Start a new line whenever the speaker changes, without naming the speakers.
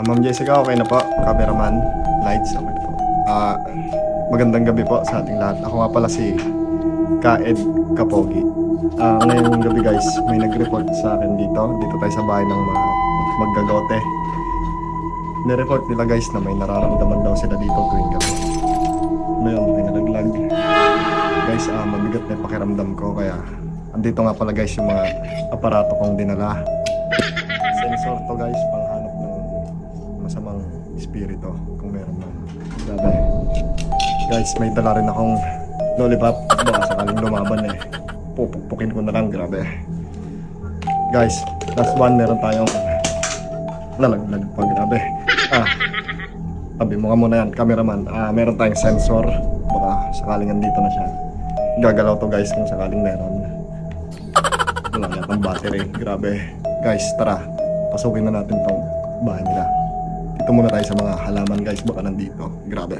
Ah, Ma'am Jessica, okay na po. Cameraman, lights, okay na po. Ah, magandang gabi po sa ating lahat. Ako nga pala si Kaed Kapogi. Ah, ngayong gabi guys, may nag-report sa akin dito. Dito tayo sa bahay ng mga maggagaote. Nireport nila guys na may nararamdaman daw sila dito tuwing gabi. Ngayon, may nalaglag. Guys, ah, mabigat na yung pakiramdam ko kaya andito nga pala guys yung mga aparato kong dinala. Sensor to guys, panghanap ng masamang espiritu kung meron man. Grabe. Guys, may dala rin akong lollipop. Baka sakaling lumaban eh. Pupukpukin ko na lang, grabe. Guys, last one, meron tayong nalaglag pa, grabe. Ah, tabi mo nga muna yan, cameraman. Ah, meron tayong sensor. Baka sakaling andito na siya. Gagalaw to guys kung sakaling meron. Wala yatang battery. Grabe. Guys, tara. Pasukin na natin tong bahay nila. Dito muna tayo sa mga halaman guys. Baka nandito. Grabe.